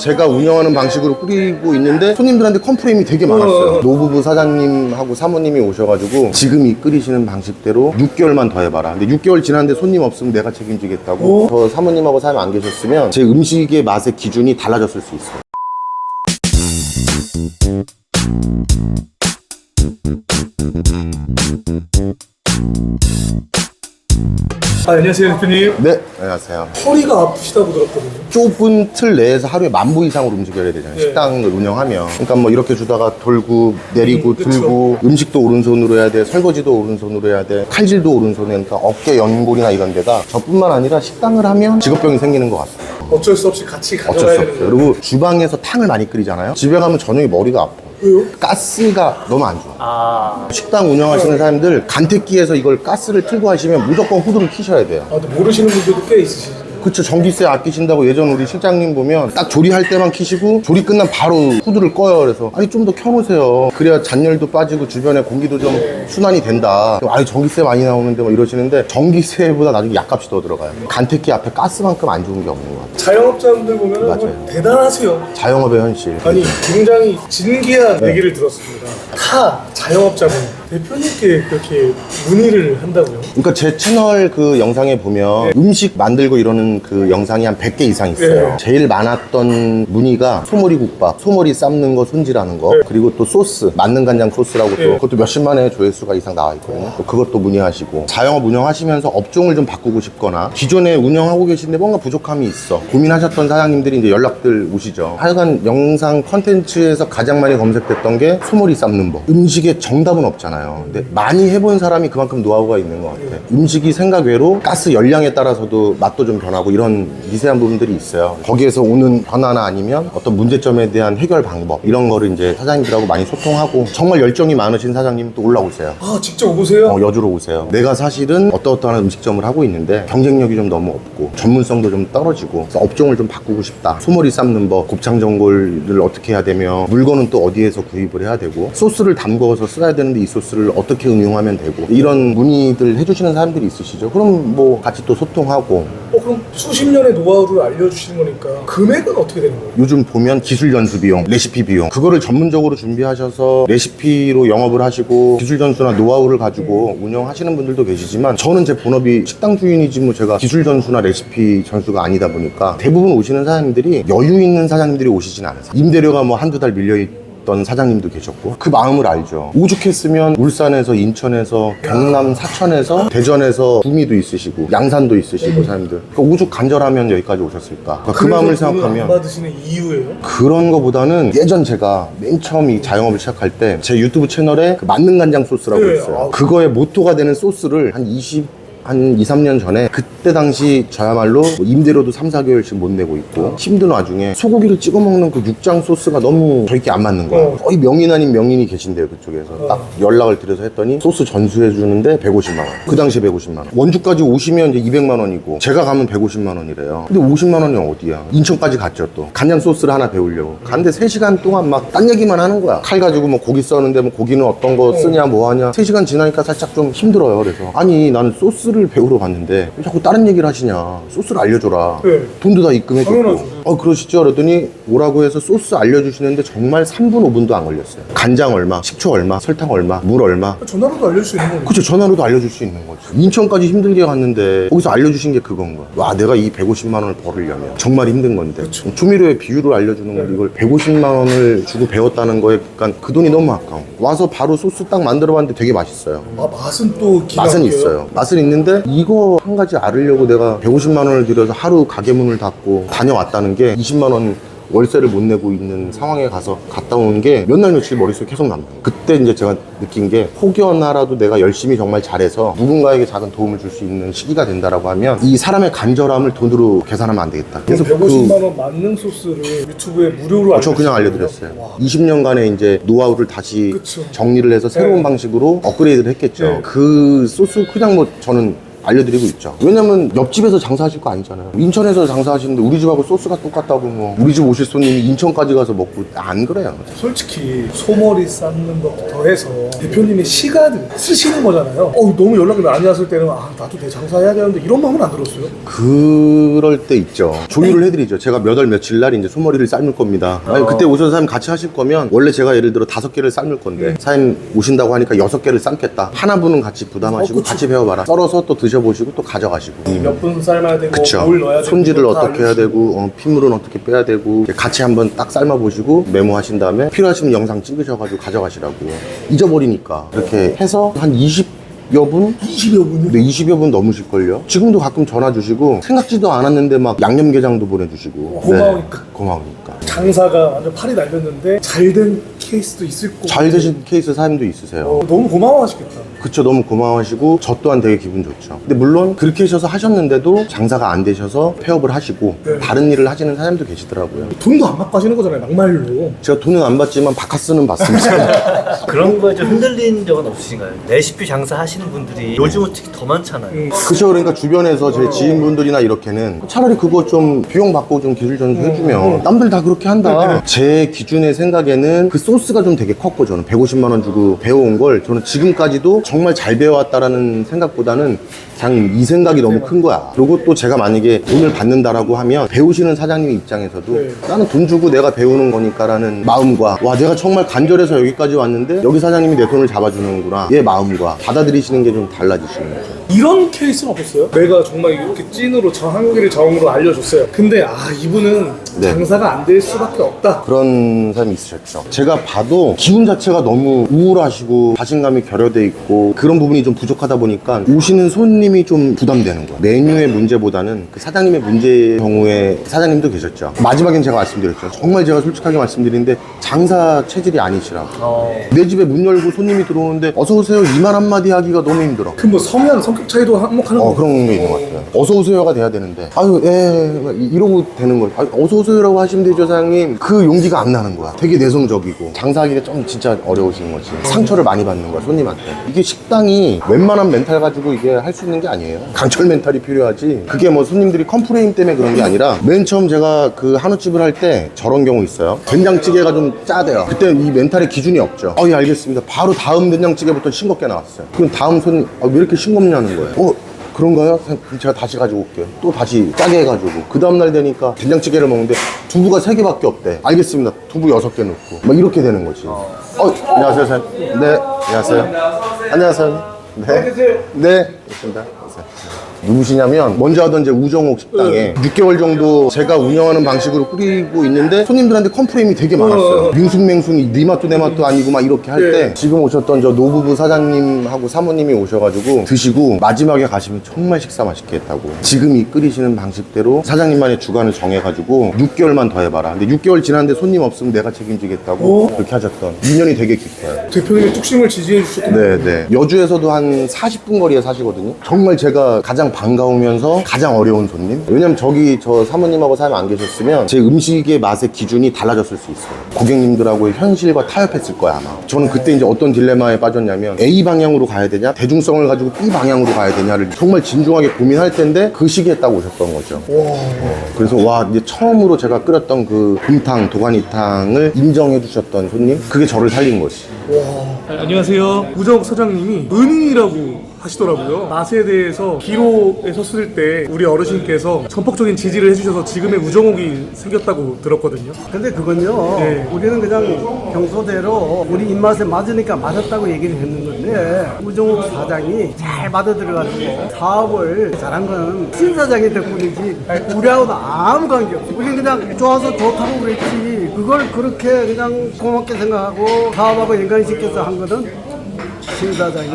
제가 운영하는 방식으로 꾸리고 있는데 손님들한테 컴플레인이 되게 많았어요. 노부부 사장님하고 사모님이 오셔가지고 지금 이 끓이시는 방식대로 6개월만 더 해봐라. 근데 6개월 지났는데 손님 없으면 내가 책임지겠다고. 저 사모님하고 사장님 안 계셨으면 제 음식의 맛의 기준이 달라졌을 수 있어요. 아, 안녕하세요, 대표님. 네, 안녕하세요. 허리가 아프시다고 들었거든요. 좁은 틀 내에서 하루에 만부 이상으로 움직여야 되잖아요. 네. 식당을 운영하면. 그러니까 뭐 이렇게 주다가 돌고 내리고 음, 그쵸. 들고 음식도 오른손으로 해야 돼. 설거지도 오른손으로 해야 돼. 칼질도 오른손에 그러니까 어깨 연골이나 이런 데다 저뿐만 아니라 식당을 하면 직업병이 생기는 것 같아요. 어쩔 수 없이 같이 어쩔 가져가야 수 되는 없어요. 거예요. 그리고 주방에서 탕을 많이 끓이잖아요. 집에 가면 저녁에 머리가 아파. 왜요? 가스가 너무 안 좋아. 아, 식당 운영하시는 사람들 간택기에서 이걸 가스를 틀고 하시면 무조건 후드를 키셔야 돼요. 아, 근데 모르시는 분들도 꽤 있으시죠. 그쵸 전기세 아끼신다고 예전 우리 실장님 보면 딱 조리할 때만 키시고 조리 끝나면 바로 후드를 꺼요 그래서 아니 좀 더 켜놓으세요 그래야 잔열도 빠지고 주변에 공기도 좀 순환이 된다 아니 전기세 많이 나오는데 뭐 이러시는데 전기세보다 나중에 약값이 더 들어가요 간택기 앞에 가스만큼 안 좋은 게 없는 것 같아요 자영업자분들 보면 맞아요. 은 대단하세요. 자영업의 현실 아니, 굉장히 진기한 네. 얘기를 들었습니다. 타 자영업자분 대표님께 그렇게 문의를 한다고요? 그러니까 제 채널 그 영상에 보면 음식 만들고 이러는 그 영상이 한 100개 이상 있어요. 네. 제일 많았던 문의가 소머리 국밥, 소머리 삶는 거 손질하는 거, 네. 그리고 또 소스, 만능 간장 소스라고 또 네. 그것도 몇십만의 조회수가 이상 나와 있거든요. 또 그것도 문의하시고 자영업 운영하시면서 업종을 좀 바꾸고 싶거나 기존에 운영하고 계신데 뭔가 부족함이 있어. 고민하셨던 사장님들이 이제 연락들 오시죠. 하여간 영상 컨텐츠에서 가장 많이 검색됐던 게 소머리 삶는 법. 음식에 정답은 없잖아요. 근데 많이 해본 사람이 그만큼 노하우가 있는 것 같아. 음식이 생각 외로 가스 열량에 따라서도 맛도 좀 변하고 이런 미세한 부분들이 있어요. 거기에서 오는 변화나 아니면 어떤 문제점에 대한 해결 방법 이런 거를 이제 사장님들하고 많이 소통하고 정말 열정이 많으신 사장님 또 올라오세요. 아, 직접 오세요? 어, 여주로 오세요. 내가 사실은 어떠어떠한 음식점을 하고 있는데 경쟁력이 좀 너무 없고 전문성도 좀 떨어지고 업종을 좀 바꾸고 싶다. 소머리 삶는 법, 곱창 전골을 어떻게 해야 되며 물건은 또 어디에서 구입을 해야 되고 소스를 담궈서 써야 되는데 이 소스 를 어떻게 응용하면 되고 이런 문의들 해주시는 사람들이 있으시죠. 그럼 뭐 같이 또 소통하고 어, 그럼 수십 년의 노하우를 알려주시는 거니까 금액은 어떻게 되는 거예요? 요즘 보면 기술 전수 비용, 레시피 비용 그거를 전문적으로 준비하셔서 레시피로 영업을 하시고 기술 전수나 노하우를 가지고 운영하시는 분들도 계시지만 저는 제 본업이 식당 주인이지 뭐 제가 기술 전수나 레시피 전수가 아니다 보니까 대부분 오시는 사장님들이 여유 있는 사장님들이 오시진 않으세요. 임대료가 뭐 한두 달 밀려 있 던 사장님도 계셨고 그 마음을 알죠 오죽했으면 울산에서 인천에서 경남 사천에서 대전에서 구미도 있으시고 양산도 있으시고 사람들 그러니까 오죽 간절하면 여기까지 오셨을까 그러니까 그 마음을 안 생각하면 받으시는 이유예요? 그런 거보다는 예전 제가 맨 처음 이 자영업을 시작할 때 제 유튜브 채널에 그 만능 간장 소스라고 네, 있어요. 아. 그거의 모토가 되는 소스를 한 20, 한 2, 3년 전에 그때 당시 저야말로 뭐 임대료도 3, 4개월씩 못 내고 있고 힘든 와중에 소고기를 찍어 먹는 그 육장 소스가 너무 저희께 안 맞는 거야. 어. 거의 명인 아닌 명인이 계신데요, 그쪽에서. 딱 연락을 드려서 했더니 소스 전수해 주는데 150만 원. 그 당시 150만 원. 원주까지 오시면 이제 200만 원이고 제가 가면 150만 원이래요. 근데 50만 원이 어디야? 인천까지 갔죠, 또. 간장 소스를 하나 배우려고. 갔는데 3시간 동안 막 딴 얘기만 하는 거야. 칼 가지고 뭐 고기 써는데 뭐 고기는 어떤 거 쓰냐 뭐 하냐. 3시간 지나니까 살짝 좀 힘들어요. 그래서 아니 나는 소스를 배우러 갔는데 왜 자꾸 다른 얘기를 하시냐. 소스를 알려줘라. 네. 돈도 다 입금해줬고. 당연하죠. 어 그러시죠? 그랬더니 오라고 해서 소스 알려주시는데 정말 3분 5분도 안 걸렸어요. 간장 얼마, 식초 얼마, 설탕 얼마, 물 얼마. 전화로도 알려줄 수 있는 거니까. 그쵸 전화로도 알려줄 수 있는 거죠. 인천까지 힘들게 갔는데 거기서 알려주신 게 그건 거야. 와 내가 이 150만 원을 벌으려면 정말 힘든 건데 조미료의 비율을 알려주는 걸 이걸 150만 원을 주고 배웠다는 거에 그러니까 그 돈이 너무 아까워. 와서 바로 소스 딱 만들어 봤는데 되게 맛있어요. 아, 맛은 또 기가 맛은 막혀요? 있어요. 맛은 있는데 이거 한 가지 알으려고 내가 150만 원을 들여서 하루 가게 문을 닫고 다녀왔다는 게 20만 원 월세를 못 내고 있는 상황에 가서 갔다 오는 게 몇 날 며칠 머릿속에 계속 남는 거예요. 그때 이제 제가 느낀 게 혹여나라도 내가 열심히 정말 잘해서 누군가에게 작은 도움을 줄 수 있는 시기가 된다라고 하면 이 사람의 간절함을 돈으로 계산하면 안 되겠다. 그래서 그래서 150만 그원 만능 소스를 유튜브에 무료로 저 그냥 알려드렸어요. 와. 20년간의 이제 노하우를 다시 그쵸. 정리를 해서 새로운 네. 방식으로 업그레이드를 했겠죠. 네. 그 소스 그냥 뭐 저는 알려드리고 있죠. 왜냐면 옆집에서 장사하실 거 아니잖아요. 인천에서 장사하시는데 우리 집하고 소스가 똑같다고 뭐 우리 집 오실 손님이 인천까지 가서 먹고 안 그래요. 솔직히 소머리 쌓는 것부터 해서 대표님의 시간을 쓰시는 거잖아요. 어, 너무 연락이 많이 왔을 때는 아 나도 내 장사해야 되는데 이런 마음은 안 들었어요. 그럴 때 있죠. 조율을 해드리죠. 제가 몇 월 며칠 날 이제 소머리를 삶을 겁니다. 아니, 그때 오셔서 사장님 같이 하실 거면 원래 제가 예를 들어 다섯 개를 삶을 건데 사장님 오신다고 하니까 여섯 개를 삶겠다. 하나 분은 같이 부담하시고 어. 같이 배워봐라. 썰어서 또 드셔보시고 또 가져가시고. 몇 분 삶아야 되고 그쵸. 뭘 넣어야 되고 손질을 다 어떻게 해야 알려주시고. 되고, 어, 핏물은 어떻게 빼야 되고, 같이 한번 딱 삶아보시고, 메모하신 다음에 필요하시면 영상 찍으셔가지고 가져가시라고. 잊어버리니까. 이렇게 해서 한 20여 분? 20여 분이 네, 20여 분 넘으실걸요? 지금도 가끔 전화 주시고, 생각지도 않았는데 막 양념게장도 보내주시고. 고마우니까. 네, 고마우니까. 장사가 완전 팔이 날렸는데 잘 된 케이스도 있을 거고 잘 되신 케이스 사장님도 있으세요. 어, 너무 고마워하시겠다. 그쵸 너무 고마워하시고 저 또한 되게 기분 좋죠 근데 물론 그렇게 하셔서 하셨는데도 장사가 안 되셔서 폐업을 하시고 네. 다른 일을 하시는 사장님도 계시더라고요 돈도 안 받고 하시는 거잖아요, 막말로. 제가 돈은 안 받지만 바카스는 받습니다 그런 거에 좀 흔들린 적은 없으신가요? 레시피 장사 하시는 분들이 요즘은 특히 더 많잖아요. 음. 그쵸 그러니까 주변에서 제 지인분들이나 이렇게는 차라리 그거 좀 비용 받고 좀 기술 전수 해주면 남들 다 그렇게 한다 제 기준의 생각에는 그 소스 가 좀 되게 컸고 저는 150만 원 주고 배워온 걸 저는 지금까지도 정말 잘 배워왔다라는 생각보다는 그냥 이 생각이 너무 큰 거야 그리고 또 제가 만약에 돈을 받는다라고 하면 배우시는 사장님 입장에서도 네. 나는 돈 주고 내가 배우는 거니까라는 마음과 와 내가 정말 간절해서 여기까지 왔는데 여기 사장님이 내 손을 잡아주는구나 얘 마음과 받아들이시는 게 좀 달라지시는 거죠 이런 케이스는 없었어요? 내가 정말 이렇게 찐으로 저 한국인을 정으로 알려줬어요. 근데 아 이분은 네. 장사가 안 될 수밖에 없다. 그런 사람이 있으셨죠. 제가 봐도 기운 자체가 너무 우울하시고 자신감이 결여돼 있고 그런 부분이 좀 부족하다 보니까 오시는 손님이 좀 부담되는 거예요. 메뉴의 문제보다는 그 사장님의 문제 경우에 사장님도 계셨죠. 마지막엔 제가 말씀드렸죠. 정말 제가 솔직하게 말씀드리는데 장사 체질이 아니시라고. 어, 내 집에 문 열고 손님이 들어오는데 어서 오세요 이 말 한마디 하기가 너무 힘들어. 그 뭐 성향, 성격 차이도 한몫하는 어 거. 그런 게 있는 것 같아요. 어서 오세요가 돼야 되는데 아유 예막 이- 이러고 되는 거예요. 아유, 어서 오세요 라고 하시면 되죠 사장님. 그 용기가 안 나는 거야. 되게 내성적이고 장사하기가 좀 진짜 어려우신 거지. 상처를 많이 받는 거야 손님한테. 이게 식당이 웬만한 멘탈 가지고 이게 할 수 있는 게 아니에요. 강철 멘탈이 필요하지. 그게 뭐 손님들이 컴플레인 때문에 그런 게 아니라 맨 처음 제가 그 한우집을 할 때 저런 경우 있어요. 된장찌개가 좀 짜대요. 그때 이 멘탈의 기준이 없죠. 어, 예, 알겠습니다. 바로 다음 된장찌개부터 싱겁게 나왔어요. 그럼 다음 손님 아, 왜 이렇게 싱겁냐는 거예요. 어, 그런가요? 그럼 제가 다시 가지고 올게요. 또 다시 짜게 해가지고. 그 다음날 되니까 된장찌개를 먹는데 두부가 세개밖에 없대. 알겠습니다. 두부 여섯 개 넣고. 막 이렇게 되는 거지. 어, 안녕하세요, 사장님. 네, 안녕하세요. 안녕하세요. 네. 네, 있습니다. 누구시냐면 먼저 하던 이제 우정옥 식당에 6개월 정도 제가 운영하는 방식으로 꾸리고 있는데 손님들한테 컴플레인이 되게 많았어요. 밍숭맹숭이 네 맛도 내 맛도 아니고 막 이렇게 할때 네. 지금 오셨던 저 노부부 사장님하고 사모님이 오셔가지고 드시고 마지막에 가시면 정말 식사 맛있게 했다고 지금 이 끓이시는 방식대로 사장님만의 주관을 정해가지고 6개월만 더 해봐라. 근데 6개월 지났는데 손님 없으면 내가 책임지겠다고 오. 그렇게 하셨던 인연이 되게 깊어요. 대표님의 뚝심을 지지해 주셨던 네네. 여주에서도 한 40분 거리에 사시거든요. 정말 제가 가장 반가우면서 가장 어려운 손님. 왜냐면 저기 저 사모님하고 사장님 안 계셨으면 제 음식의 맛의 기준이 달라졌을 수 있어요. 고객님들하고의 현실과 타협했을 거야 아마. 저는 그때 이제 어떤 딜레마에 빠졌냐면 A 방향으로 가야 되냐, 대중성을 가지고 B 방향으로 가야 되냐를 정말 진중하게 고민할 텐데 그 시기에 딱 오셨던 거죠. 그래서 와 이제 처음으로 제가 끓였던 그 곰탕 도가니탕을 인정해 주셨던 손님 그게 저를 살린 거지. 네, 안녕하세요. 우정욱 사장님이 은인이라고 하시더라고요. 맛에 대해서 기로에 섰을 때 우리 어르신께서 전폭적인 지지를 해주셔서 지금의 우정욱이 생겼다고 들었거든요. 근데 그건요, 네. 우리는 그냥 평소대로 우리 입맛에 맞으니까 맞았다고 얘기를 했는 건데, 우정욱 사장이 잘 받아들여가지고 사업을 잘한 건 신 사장의 덕분이지, 우리하고는 아무 관계 없어. 우리 그냥 좋아서 좋다고 그랬지, 그걸 그렇게 그냥 고맙게 생각하고 사업하고 연관 시켜서 한 거는 신 사장이.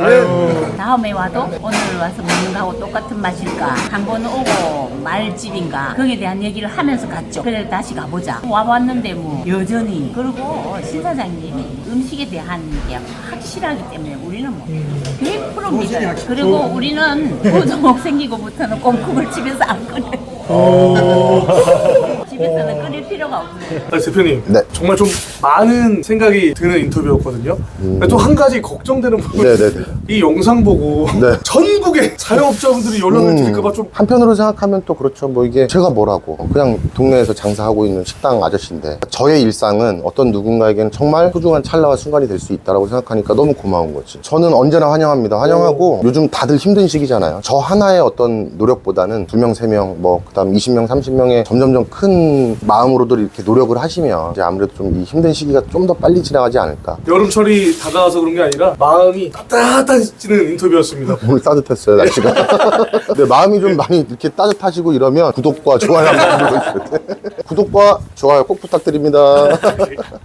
다음에 와도 오늘 와서 먹는 거하고 똑같은 맛일까? 한 번 오고 말집인가? 거기에 대한 얘기를 하면서 갔죠. 그래 다시 가보자. 와봤는데 뭐 여전히 그리고 신 사장님이 음식에 대한 게 확실하기 때문에 우리는 뭐 100% 믿어요. 그리고 우리는 고정옥 생기고부터는 꼼국을 집에서 안 꺼내 요. 집에서는 끓일 필요가 없어요. 아, 대표님 네. 정말 좀 많은 생각이 드는 인터뷰였거든요. 또 한 가지 걱정되는 부분이 음. 네네 네. 이 영상 보고 네. 전국의 자영업자분들이 연락을 음. 드릴까봐 좀 한편으로 생각하면 또 그렇죠. 뭐 이게 제가 뭐라고 그냥 동네에서 장사하고 있는 식당 아저씨인데 저의 일상은 어떤 누군가에게는 정말 소중한 찰나와 순간이 될 수 있다라고 생각하니까 너무 고마운 거지. 저는 언제나 환영합니다. 환영하고 요즘 다들 힘든 시기잖아요. 저 하나의 어떤 노력보다는 두 명, 세 명, 뭐 그다음 20명, 30명의 점점점 큰 마음으로들 이렇게 노력을 하시면 이제 아무래도 좀 이 힘든 시기가 좀 더 빨리 지나가지 않을까. 여름철이 다가와서 그런 게 아니라 마음이 따뜻해지는 인터뷰였습니다. 오늘 따뜻했어요 날씨가. 근데 마음이 좀 많이 이렇게 따뜻하시고 이러면 구독과 좋아요 한번 누르고 있어요. 구독과 좋아요 꼭 부탁드립니다.